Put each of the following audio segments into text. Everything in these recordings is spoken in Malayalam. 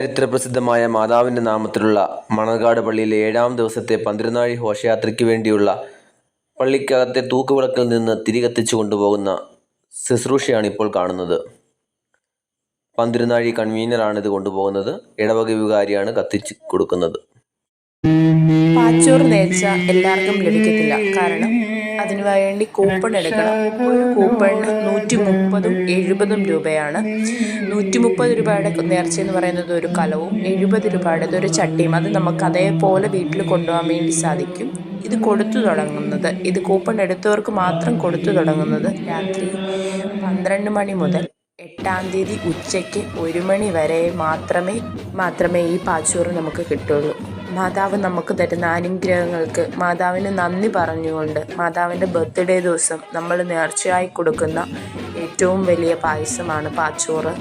ചരിത്രപ്രസിദ്ധമായ മാതാവിന്റെ നാമത്തിലുള്ള മണർകാട് പള്ളിയിലെ ഏഴാം ദിവസത്തെ പന്തിരുനാഴി ഘോഷയാത്രയ്ക്ക് വേണ്ടിയുള്ള പള്ളിക്കകത്തെ തൂക്കുവിളക്കിൽ നിന്ന് തിരികത്തിച്ചു കൊണ്ടുപോകുന്ന ശുശ്രൂഷയാണ് ഇപ്പോൾ കാണുന്നത്. പന്തിരുനാഴി കൺവീനറാണ് ഇത് കൊണ്ടുപോകുന്നത്. ഇടവക വികാരിയാണ് കത്തിച്ച് കൊടുക്കുന്നത്. എല്ലാവർക്കും ലഭിക്കത്തില്ല. കാരണം അതിനു വേണ്ടി കൂപ്പൺ എടുക്കണം. ഒരു കൂപ്പണിന് നൂറ്റി മുപ്പതും എഴുപതും രൂപയാണ്. നൂറ്റി മുപ്പത് രൂപയുടെ നേർച്ച എന്ന് പറയുന്നത് ഒരു കലവും എഴുപത് രൂപയുടെ ഒരു ചട്ടിയും. അത് നമുക്ക് അതേപോലെ വീട്ടിൽ കൊണ്ടുപോകാൻ വേണ്ടി സാധിക്കും. ഇത് കൊടുത്തു തുടങ്ങുന്നത്. ഇത് കൂപ്പൺ എടുത്തവർക്ക് മാത്രം കൊടുത്തു തുടങ്ങുന്നത് രാത്രി പന്ത്രണ്ട് മണി മുതൽ എട്ടാം തീയതി ഉച്ചയ്ക്ക് ഒരു മണി വരെ മാത്രമേ മാത്രമേ ഈ പാച്ചോറ് നമുക്ക് കിട്ടുള്ളൂ. മാതാവ് നമുക്ക് തരുന്ന അനുഗ്രഹങ്ങൾക്ക് മാതാവിന് നന്ദി പറഞ്ഞുകൊണ്ട് മാതാവിന്റെ ബർത്ത്ഡേ ദിവസം നമ്മൾ നേർച്ചയായി കൊടുക്കുന്ന ഏറ്റവും വലിയ പായസമാണ് പാച്ചോറ്.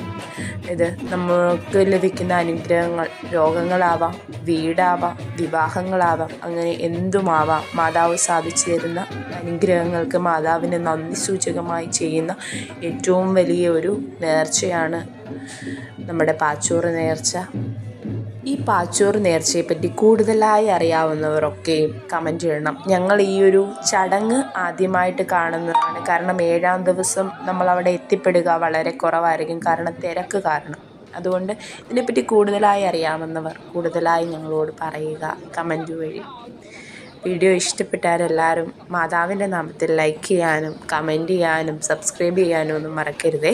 ഇത് നമുക്ക് ലഭിക്കുന്ന അനുഗ്രഹങ്ങൾ രോഗങ്ങളാവാം വീടാവാം വിവാഹങ്ങളാവാം അങ്ങനെ എന്തുമാവാം മാതാവ് സാധിച്ചു തരുന്ന അനുഗ്രഹങ്ങൾക്ക് മാതാവിന് നന്ദി സൂചകമായി ചെയ്യുന്ന ഏറ്റവും വലിയ ഒരു നേർച്ചയാണ് നമ്മുടെ പാച്ചോറ് നേർച്ച. ഈ പാച്ചൂർ നേർച്ചയെപ്പറ്റി കൂടുതലായി അറിയാവുന്നവരൊക്കെയും കമന്റ് ചെയ്യണം. ഞങ്ങൾ ഈ ഒരു ചടങ്ങ് ആദ്യമായിട്ട് കാണുന്നതാണ്. കാരണം ഏഴാം ദിവസം നമ്മൾ അവിടെ എത്തിപ്പെടുക വളരെ കുറവായിരിക്കും. കാരണം തിരക്ക് കാരണം. അതുകൊണ്ട് ഇതിനെപ്പറ്റി കൂടുതലായി അറിയാവുന്നവർ കൂടുതലായി ഞങ്ങളോട് പറയുക കമന്റ് വഴി. വീഡിയോ ഇഷ്ടപ്പെട്ടാരെല്ലാവരും മാതാവിന്റെ നാമത്തിൽ ലൈക്ക് ചെയ്യാനും കമന്റ് ചെയ്യാനും സബ്സ്ക്രൈബ് ചെയ്യാനും ഒന്നും മറക്കരുതേ.